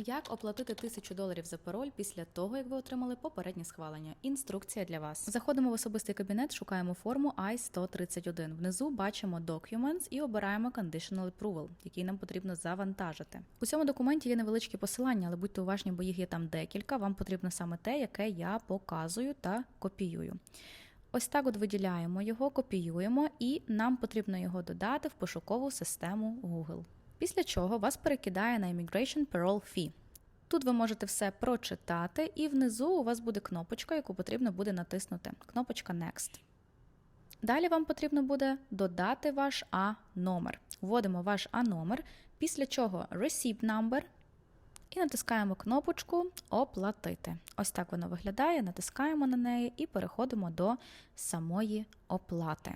Як оплатити тисячу доларів за пароль після того, як ви отримали попереднє схвалення? Інструкція для вас. Заходимо в особистий кабінет, шукаємо форму I-131. Внизу бачимо Documents і обираємо Conditional Approval, який нам потрібно завантажити. У цьому документі є невеличкі посилання, але будьте уважні, бо їх є там декілька. Вам потрібно саме те, яке я показую та копіюю. Ось так от виділяємо його, копіюємо, і нам потрібно його додати в пошукову систему Google. Після чого вас перекидає на Immigration Parole Fee. Тут ви можете все прочитати, і внизу у вас буде кнопочка, яку потрібно буде натиснути. Кнопочка Next. Далі вам потрібно буде додати ваш А-номер. Вводимо ваш А-номер, після чого Receipt Number і натискаємо кнопочку Оплатити. Ось так воно виглядає. Натискаємо на неї і переходимо до самої оплати.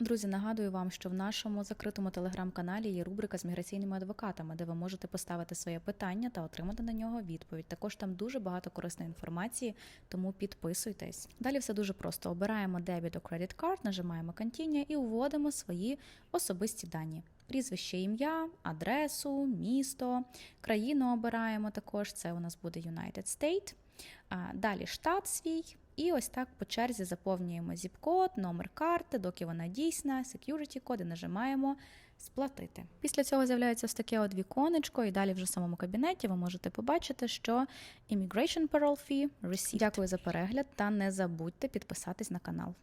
Друзі, нагадую вам, що в нашому закритому телеграм-каналі є рубрика з міграційними адвокатами, де ви можете поставити своє питання та отримати на нього відповідь. Також там дуже багато корисної інформації, тому підписуйтесь. Далі все дуже просто: обираємо дебіт credit card, нажимаємо Continue і вводимо свої особисті дані. Прізвище, ім'я, адресу, місто, країну обираємо також. Це у нас буде United State. Далі штат свій. І ось так по черзі заповнюємо зіп-код, номер карти, доки вона дійсна, security код і нажимаємо сплатити. Після цього з'являється ось таке от віконечко, і далі вже в самому кабінеті ви можете побачити, що Immigration Parole Fee received. Дякую за перегляд та не забудьте підписатись на канал.